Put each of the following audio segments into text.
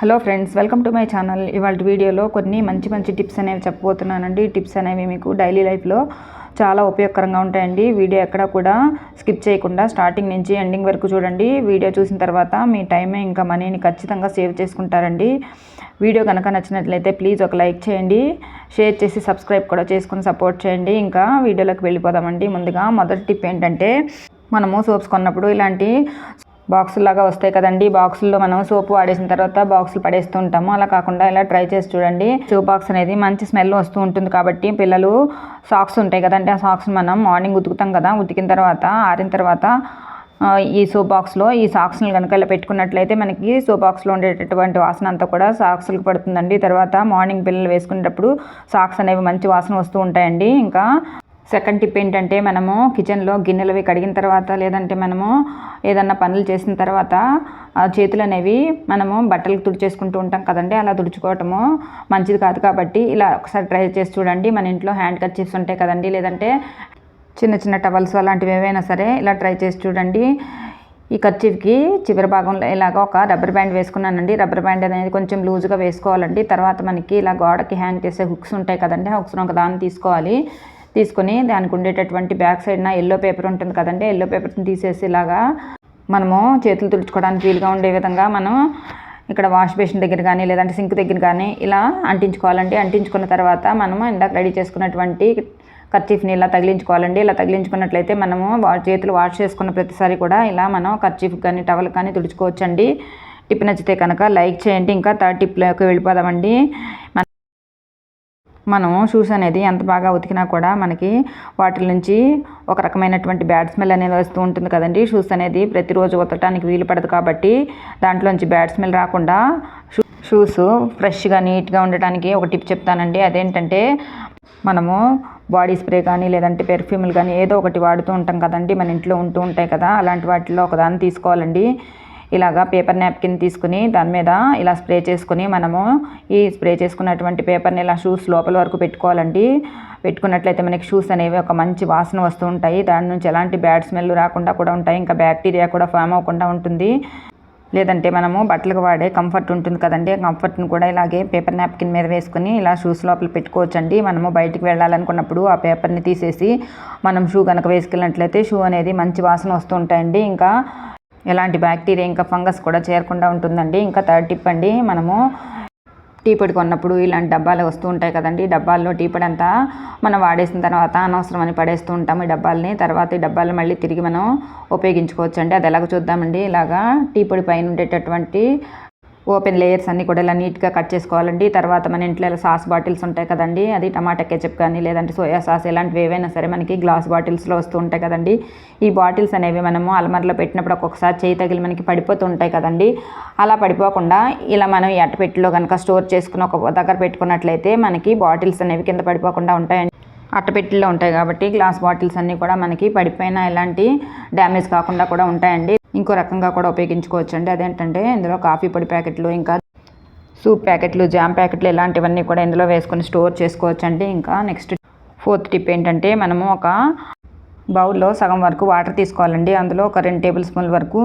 Hello friends welcome to my channel. ఇవాళ వీడియోలో కొన్ని మంచి మంచి టిప్స్ అనేవి చెప్పబోతున్నానండి. టిప్స్ అనేవి మీకు డైలీ లైఫ్లో చాలా ఉపయోగకరంగా ఉంటాయండి. వీడియో ఎక్కడ కూడా స్కిప్ చేయకుండా స్టార్టింగ్ నుంచి ఎండింగ్ వరకు చూడండి. వీడియో చూసిన తర్వాత మీ టైం ఇంకా మనీని ఖచ్చితంగా సేవ్ చేసుకుంటారండి. వీడియో కనుక నచ్చినట్లయితే ప్లీజ్ ఒక లైక్ చేయండి. షేర్ చేసి సబ్స్క్రైబ్ కూడా చేసుకుని సపోర్ట్ చేయండి. ఇంకా వీడియోలోకి వెళ్ళిపోదామండి. ముందుగా మొదటి టిప్ ఏంటంటే మనము సోప్స్ కొన్నప్పుడు ఇలాంటి బాక్సులు లాగా వస్తాయి కదండి. బాక్సుల్లో మనం సోప్ వాడేసిన తర్వాత బాక్సులు పడేస్తూ ఉంటాము. అలా కాకుండా ఇలా ట్రై చేసి చూడండి. సోప్ బాక్స్ అనేది మంచి స్మెల్ వస్తూ ఉంటుంది కాబట్టి పిల్లలు సాక్స్ ఉంటాయి కదండి. ఆ సాక్స్ మనం మార్నింగ్ ఉతుకుతాం కదా. ఉతికిన తర్వాత ఆరిన తర్వాత ఈ సోప్ బాక్స్లో ఈ సాక్స్ని కనుక ఇలా పెట్టుకున్నట్లయితే మనకి సోప్ బాక్స్లో ఉండేటటువంటి వాసన అంతా కూడా సాక్స్లకు పడుతుందండి. తర్వాత మార్నింగ్ పిల్లలు వేసుకునేటప్పుడు సాక్స్ అనేవి మంచి వాసన వస్తూ ఉంటాయండి. ఇంకా సెకండ్ టిప్ ఏంటంటే మనము కిచెన్లో గిన్నెలు కడిగిన తర్వాత లేదంటే మనము ఏదన్నా పనులు చేసిన తర్వాత ఆ చేతులు అనేవి మనము బట్టలు తుడిచేసుకుంటూ ఉంటాం కదండి. అలా తుడుచుకోవటము మంచిది కాదు కాబట్టి ఇలా ఒకసారి ట్రై చేసి చూడండి. మన ఇంట్లో హ్యాండ్ కర్చీఫ్స్ ఉంటాయి కదండి. లేదంటే చిన్న చిన్న టవల్స్ అలాంటివి ఏవైనా సరే ఇలా ట్రై చేసి చూడండి. ఈ కర్చీఫ్కి చివరి భాగంలో ఇలాగ ఒక రబ్బర్ బ్యాండ్ వేసుకున్నానండి. రబ్బర్ బ్యాండ్ అనేది కొంచెం లూజ్గా వేసుకోవాలండి. తర్వాత మనకి ఇలా గోడకి హ్యాంగ్ చేసే హుక్స్ ఉంటాయి కదండి. ఆ ఒక దాన్ని తీసుకోవాలి. తీసుకొని దానికి ఉండేటటువంటి బ్యాక్ సైడ్న ఎల్లో పేపర్ ఉంటుంది కదండి ఎల్లో పేపర్ని తీసేసి ఇలాగా మనము చేతులు తుడుచుకోవడానికి వీలుగా ఉండే విధంగా మనం ఇక్కడ వాష్ బేసిన్ దగ్గర కానీ లేదంటే సింక్ దగ్గర కానీ ఇలా అంటించుకోవాలండి. అంటించుకున్న తర్వాత మనము ఇందాక రెడీ చేసుకున్నటువంటి కర్చీఫ్ని ఇలా తగిలించుకోవాలండి. ఇలా తగిలించుకున్నట్లయితే మనము వా- చేతులు వాష్ చేసుకున్న ప్రతిసారి కూడా ఇలా మనం కర్చీఫ్ కానీ టవల్ కానీ తుడుచుకోవచ్చండి. టిప్ నచ్చితే కనుక లైక్ చేయండి. ఇంకా థర్డ్ టిప్లోకి వెళ్ళిపోదామండి. మనం షూస్ అనేది ఎంత బాగా ఉతికినా కూడా మనకి వాటి నుంచి ఒక రకమైనటువంటి బ్యాడ్ స్మెల్ అనేది వస్తూ ఉంటుంది కదండి. షూస్ అనేది ప్రతిరోజు ఉతకడానికి వీలు పడదు కాబట్టి దాంట్లోంచి బ్యాడ్ స్మెల్ రాకుండా షూస్ ఫ్రెష్గా నీట్గా ఉండటానికి ఒక టిప్ చెప్తానండి. అదేంటంటే మనము బాడీ స్ప్రే కానీ లేదంటే పెర్ఫ్యూమ్లు కానీ ఏదో ఒకటి వాడుతూ ఉంటాం కదండి. మన ఇంట్లో ఉంటూ ఉంటాయి కదా అలాంటి వాటిలో ఒకదాన్ని తీసుకోవాలండి. ఇలాగా పేపర్ నాప్కిన్ తీసుకుని దాని మీద ఇలా స్ప్రే చేసుకుని మనము ఈ స్ప్రే చేసుకున్నటువంటి పేపర్ని ఇలా షూస్ లోపల వరకు పెట్టుకోవాలండి. పెట్టుకున్నట్లయితే మనకి షూస్ అనేవి ఒక మంచి వాసన వస్తూ ఉంటాయి. దాని నుంచి ఎలాంటి బ్యాడ్ స్మెల్ రాకుండా కూడా ఉంటాయి. ఇంకా బ్యాక్టీరియా కూడా ఫామ్ అవ్వకుండా ఉంటుంది. లేదంటే మనము బట్టలకు వాడే కంఫర్ట్ ఉంటుంది కదండి. కంఫర్ట్ని కూడా ఇలాగే పేపర్ నాప్కిన్ మీద వేసుకుని ఇలా షూస్ లోపల పెట్టుకోవచ్చండి. మనము బయటికి వెళ్ళాలనుకున్నప్పుడు ఆ పేపర్ని తీసేసి మనం షూ కనుక వేసుకెళ్ళినట్లయితే షూ అనేది మంచి వాసన వస్తూ ఉంటాయండి. ఇంకా ఎలాంటి బ్యాక్టీరియా ఇంకా ఫంగస్ కూడా చేరకుండా ఉంటుందండి. ఇంకా థర్డ్ టిప్ అండి మనము టీ పొడి కొన్నప్పుడు ఇలాంటి డబ్బాలు వస్తూ ఉంటాయి కదండి. డబ్బాల్లో టీ పొడి అంతా మనం వాడేసిన తర్వాత అనవసరం అని పడేస్తూ ఉంటాం ఈ డబ్బాలని. తర్వాత ఈ డబ్బాలు మళ్ళీ తిరిగి మనం ఉపయోగించుకోవచ్చు అండి అది ఎలాగ చూద్దామండి. ఇలాగా టీ పొడి పైన ఉండేటటువంటి ఓపెన్ లేయర్స్ అన్నీ కూడా ఇలా నీట్గా కట్ చేసుకోవాలండి. తర్వాత మన ఇంట్లో ఇలా సాస్ బాటిల్స్ ఉంటాయి కదండి. అది టమాటా కెచప్ కానీ లేదంటే సోయా సాస్ ఇలాంటివి ఏవైనా సరే మనకి గ్లాస్ బాటిల్స్లో వస్తూ ఉంటాయి కదండి. ఈ బాటిల్స్ అనేవి మనము అలమరలో పెట్టినప్పుడు ఒక్కొక్కసారి చేయి తగిలి మనకి పడిపోతూ ఉంటాయి కదండి. అలా పడిపోకుండా ఇలా మనం ఈ అట్టపెట్టిలో కనుక స్టోర్ చేసుకుని ఒక దగ్గర పెట్టుకున్నట్లయితే మనకి బాటిల్స్ అనేవి కింద పడిపోకుండా ఉంటాయండి. అట్టపెట్టిలో ఉంటాయి కాబట్టి గ్లాస్ బాటిల్స్ అన్నీ కూడా మనకి పడిపోయిన ఎలాంటి డ్యామేజ్ కాకుండా కూడా ఉంటాయండి. ఇంకో రకంగా కూడా ఉపయోగించుకోవచ్చు అండి అదేంటంటే ఇందులో కాఫీ పొడి ప్యాకెట్లు ఇంకా సూప్ ప్యాకెట్లు జామ్ ప్యాకెట్లు ఇలాంటివన్నీ కూడా ఇందులో వేసుకొని స్టోర్ చేసుకోవచ్చు అండి ఇంకా నెక్స్ట్ ఫోర్త్ టిప్ ఏంటంటే మనము ఒక బౌల్లో సగం వరకు వాటర్ తీసుకోవాలండి. అందులో ఒక రెండు టేబుల్ స్పూన్ల వరకు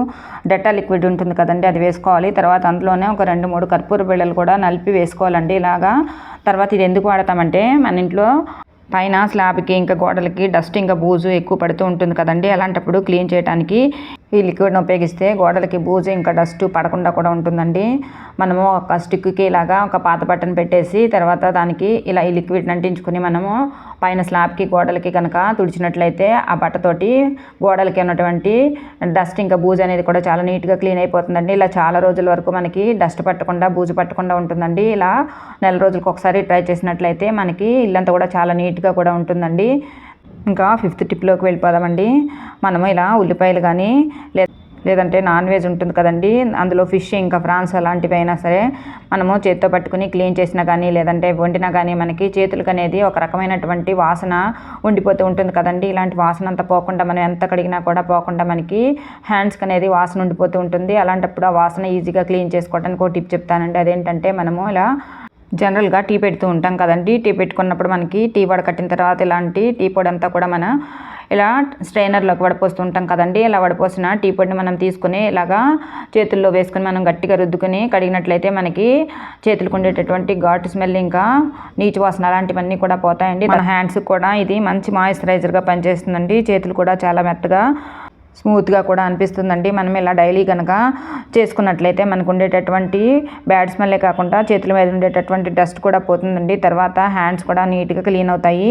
డెటా లిక్విడ్ ఉంటుంది కదండి అది వేసుకోవాలి. తర్వాత అందులోనే ఒక రెండు మూడు కర్పూర బిళ్ళలు కూడా నలిపి వేసుకోవాలండి. ఇలాగా తర్వాత ఇది ఎందుకు వాడతామంటే మన ఇంట్లో పైన స్లాబ్కి ఇంకా గోడలకి డస్ట్ ఇంకా బూజు ఎక్కువ పడుతూ ఉంటుంది కదండి. అలాంటప్పుడు క్లీన్ చేయడానికి ఈ లిక్విడ్ని ఉపయోగిస్తే గోడలకి బూజు ఇంకా డస్ట్ పడకుండా కూడా ఉంటుందండి. మనము ఒక స్టిక్కి ఇలాగా ఒక పాత బట్టను పెట్టేసి తర్వాత దానికి ఇలా ఈ లిక్విడ్ని అంటించుకుని మనము పైన స్లాబ్కి గోడలకి కనుక తుడిచినట్లయితే ఆ బట్టతోటి గోడలకి ఉన్నటువంటి డస్ట్ ఇంకా బూజు అనేది కూడా చాలా నీట్గా క్లీన్ అయిపోతుందండి. ఇలా చాలా రోజుల వరకు మనకి డస్ట్ పట్టకుండా బూజు పట్టకుండా ఉంటుందండి. ఇలా నెల రోజులకు ఒకసారి ట్రై చేసినట్లయితే మనకి ఇల్లంతా కూడా చాలా నీట్ నీట్గా కూడా ఉంటుందండి. ఇంకా ఫిఫ్త్ టిప్లోకి వెళ్ళిపోదామండి. మనము ఇలా ఉల్లిపాయలు కానీ లే లేదంటే నాన్ వెజ్ ఉంటుంది కదండి. అందులో ఫిష్ ఇంకా ఫ్రాన్స్ అలాంటివి అయినా సరే మనము చేత్తో పట్టుకుని క్లీన్ చేసినా కానీ లేదంటే వండినా కానీ మనకి చేతులకు అనేది ఒక రకమైనటువంటి వాసన ఉండిపోతూ ఉంటుంది కదండి. ఇలాంటి వాసన అంతా పోకుండా మనం ఎంత కడిగినా కూడా పోకుండా మనకి హ్యాండ్స్కి అనేది వాసన ఉండిపోతూ ఉంటుంది. అలాంటప్పుడు ఆ వాసన ఈజీగా క్లీన్ చేసుకోవడానికి ఒక టిప్ చెప్తానండి. అదేంటంటే మనము ఇలా జనరల్గా టీ పెడుతూ ఉంటాం కదండి. టీ పెట్టుకున్నప్పుడు మనకి టీ వడకట్టిన తర్వాత ఇలాంటి టీ పొడి అంతా కూడా మన ఇలా స్ట్రైనర్లోకి వడపోస్తుంటాం కదండి. ఇలా వడపోసిన టీ పొడిని మనం తీసుకుని ఇలాగా చేతుల్లో వేసుకుని మనం గట్టిగా రుద్దుకుని కడిగినట్లయితే మనకి చేతులకు ఉండేటటువంటి ఘాటు స్మెల్ ఇంకా నీచు వాసన అలాంటివన్నీ కూడా పోతాయండి. మన హ్యాండ్స్కి కూడా ఇది మంచి మాయిశ్చరైజర్గా పనిచేస్తుందండి. చేతులు కూడా చాలా మెత్తగా స్మూత్గా కూడా అనిపిస్తుందండి. మనం ఇలా డైలీ కనుక చేసుకున్నట్లయితే మనకు ఉండేటటువంటి బ్యాడ్ స్మెల్లే కాకుండా చేతుల మీద ఉండేటటువంటి డస్ట్ కూడా పోతుందండి. తర్వాత హ్యాండ్స్ కూడా నీట్గా క్లీన్ అవుతాయి.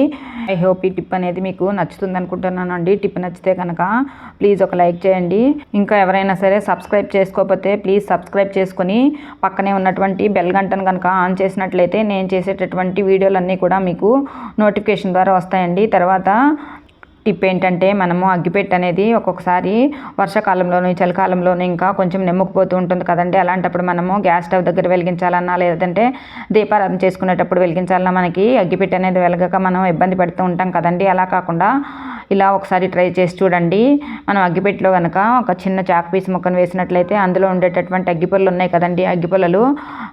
ఐ హోప్ ఈ టిప్ అనేది మీకు నచ్చుతుంది అనుకుంటున్నాను అండి టిప్ నచ్చితే కనుక ప్లీజ్ ఒక లైక్ చేయండి. ఇంకా ఎవరైనా సరే సబ్స్క్రైబ్ చేసుకోకపోతే ప్లీజ్ సబ్స్క్రైబ్ చేసుకొని పక్కనే ఉన్నటువంటి బెల్ గంటను కనుక ఆన్ చేసినట్లయితే నేను చేసేటటువంటి వీడియోలన్నీ కూడా మీకు నోటిఫికేషన్ ద్వారా వస్తాయండి. తర్వాత టిప్ ఏంటంటే మనము అగ్గిపెట్టు అనేది ఒక్కొక్కసారి వర్షాకాలంలోను చలికాలంలోను ఇంకా కొంచెం నిమ్మకపోతూ ఉంటుంది కదండి. అలాంటప్పుడు మనము గ్యాస్ స్టవ్ దగ్గర వెలిగించాలన్నా లేదంటే దీపారాధన చేసుకునేటప్పుడు వెలిగించాలన్నా మనకి అగ్గిపెట్టు అనేది వెలగక మనం ఇబ్బంది పడుతూ ఉంటాం కదండి. అలా కాకుండా ఇలా ఒకసారి ట్రై చేసి చూడండి. మనం అగ్గిపెట్టెలో కనుక ఒక చిన్న చాక్ పీస్ ముక్కను వేసినట్లయితే అందులో ఉండేటటువంటి అగ్గిపుల్లలు ఉన్నాయి కదండి. అగ్గిపుల్లలు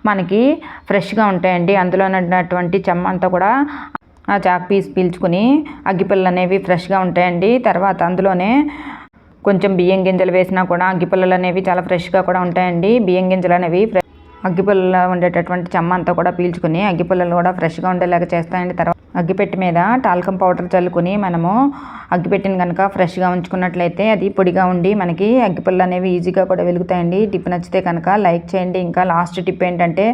మనకి ఫ్రెష్గా ఉంటాయండి. అందులో ఉన్నటువంటి చెమ్మ అంతా కూడా ఆ చాక్ పీస్ పీల్చుకుని అగ్గిపుల్లలు అనేవి ఫ్రెష్గా ఉంటాయండి. తర్వాత అందులోనే కొంచెం బియ్యం గింజలు వేసినా కూడా అగ్గిపుల్లలు అనేవి చాలా ఫ్రెష్గా కూడా ఉంటాయండి. బియ్యం గింజలు అనేవి అగ్గిపుల్లలో ఉండేటటువంటి చెమ్మ అంతా కూడా పీల్చుకుని అగ్గిపుల్లలు కూడా ఫ్రెష్గా ఉండేలాగా చేస్తాయండి. తర్వాత అగ్గిపెట్టి మీద టాల్కం పౌడర్ చల్లుకుని మనము అగ్గిపెట్టిన కనుక ఫ్రెష్గా ఉంచుకున్నట్లయితే అది పొడిగా ఉండి మనకి అగ్గిపుల్లలు అనేవి ఈజీగా కూడా వెలుగుతాయండి. టిప్ నచ్చితే కనుక లైక్ చేయండి. ఇంకా లాస్ట్ టిప్ ఏంటంటే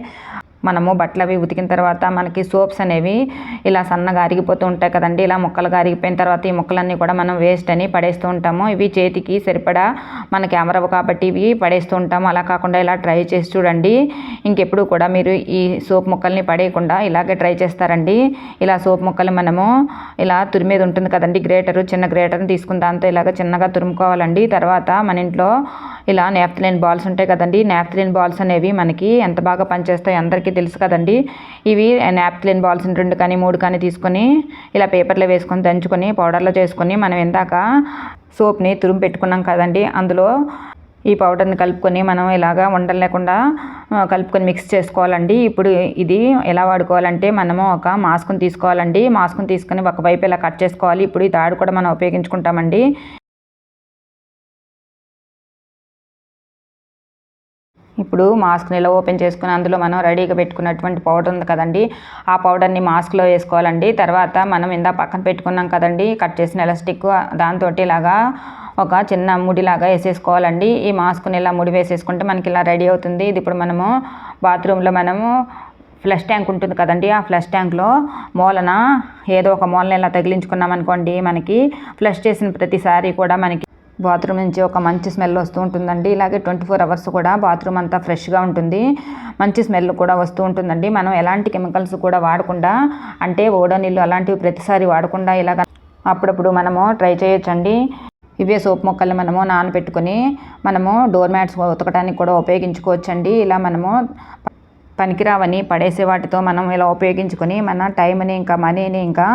మనము బట్టలు అవి ఉతికిన తర్వాత మనకి సోప్స్ అనేవి ఇలా సన్నగా అరిగిపోతూ ఉంటాయి కదండి. ఇలా ముక్కలుగా అరిగిపోయిన తర్వాత ఈ ముక్కలన్నీ కూడా మనం వేస్ట్ అని పడేస్తూ ఉంటాము. ఇవి చేతికి సరిపడా మనకి అమరవు కాబట్టి ఇవి పడేస్తూ ఉంటాము. అలా కాకుండా ఇలా ట్రై చేసి చూడండి. ఇంకెప్పుడు కూడా మీరు ఈ సోప్ ముక్కల్ని పడేయకుండా ఇలాగే ట్రై చేస్తారండి. ఇలా సోప్ ముక్కలు మనము ఇలా తురిమేది ఉంటుంది కదండి. గ్రేటరు చిన్న గ్రేటర్ని తీసుకుని దాంతో ఇలాగ చిన్నగా తురుముకోవాలండి. తర్వాత మన ఇంట్లో ఇలా నేప్థలిన్ బాల్స్ ఉంటాయి కదండి. నేప్థలిన్ బాల్స్ అనేవి మనకి ఎంత బాగా పనిచేస్తాయి అందరికీ తెలుసు కదండి. ఇవి నేప్థలిన్ బాల్స్ రెండు కానీ మూడు కానీ తీసుకొని ఇలా పేపర్లో వేసుకొని దంచుకొని పౌడర్లో చేసుకొని మనం ఇందాక సోప్ని తురుము పెట్టుకున్నాం కదండి. అందులో ఈ పౌడర్ని కలుపుకొని మనం ఇలాగా ఉండలు లేకుండా కలుపుకొని మిక్స్ చేసుకోవాలండి. ఇప్పుడు ఇది ఎలా వాడుకోవాలంటే మనము ఒక మాస్క్ని తీసుకోవాలండి. మాస్క్ని తీసుకొని ఒకవైపు ఇలా కట్ చేసుకోవాలి. ఇప్పుడు ఈ తాడు కూడా మనం ఉపయోగించుకుంటామండి. ఇప్పుడు మాస్క్ని ఇలా ఓపెన్ చేసుకుని అందులో మనం రెడీగా పెట్టుకున్నటువంటి పౌడర్ ఉంది కదండి ఆ పౌడర్ని మాస్క్లో వేసుకోవాలండి. తర్వాత మనం ఇందా పక్కన పెట్టుకున్నాం కదండి కట్ చేసిన ఎలాస్టిక్ దాంతో ఇలాగా ఒక చిన్న ముడిలాగా వేసేసుకోవాలండి. ఈ మాస్క్ని ఇలా ముడి వేసేసుకుంటే మనకి ఇలా రెడీ అవుతుంది. ఇది ఇప్పుడు మనము బాత్రూంలో మనము ఫ్లష్ ట్యాంక్ ఉంటుంది కదండి ఆ ఫ్లష్ ట్యాంక్లో మూలన ఏదో ఒక మూలన ఇలా తగిలించుకున్నాం అనుకోండి మనకి ఫ్లష్ చేసిన ప్రతిసారి కూడా మనకి బాత్రూమ్ నుంచి ఒక మంచి స్మెల్ వస్తూ ఉంటుందండి. ఇలాగే ట్వంటీ ఫోర్ అవర్స్ కూడా బాత్రూమ్ అంతా ఫ్రెష్గా ఉంటుంది. మంచి స్మెల్ కూడా వస్తూ ఉంటుందండి. మనం ఎలాంటి కెమికల్స్ కూడా వాడకుండా అంటే ఓడో నీళ్ళు అలాంటివి ప్రతిసారి వాడకుండా ఇలాగ అప్పుడప్పుడు మనము ట్రై చేయొచ్చండి. ఇవే సోప్ మొక్కల్ని మనము నానబెట్టుకొని మనము డోర్ మ్యాట్స్ ఉతకడానికి కూడా ఉపయోగించుకోవచ్చండి. ఇలా మనము పనికిరావని పడేసే వాటితో మనం ఇలా ఉపయోగించుకొని మన టైంని ఇంకా మనీని ఇంకా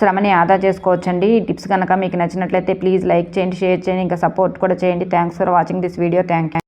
శ్రమని ఆదా చేసుకోవచ్చండి. ఈ టిప్స్ కనుక మీకు నచ్చినట్లయితే ప్లీజ్ లైక్ చేయండి షేర్ చేయండి ఇంకా సపోర్ట్ కూడా చేయండి. Thanks for watching this video. Thank you.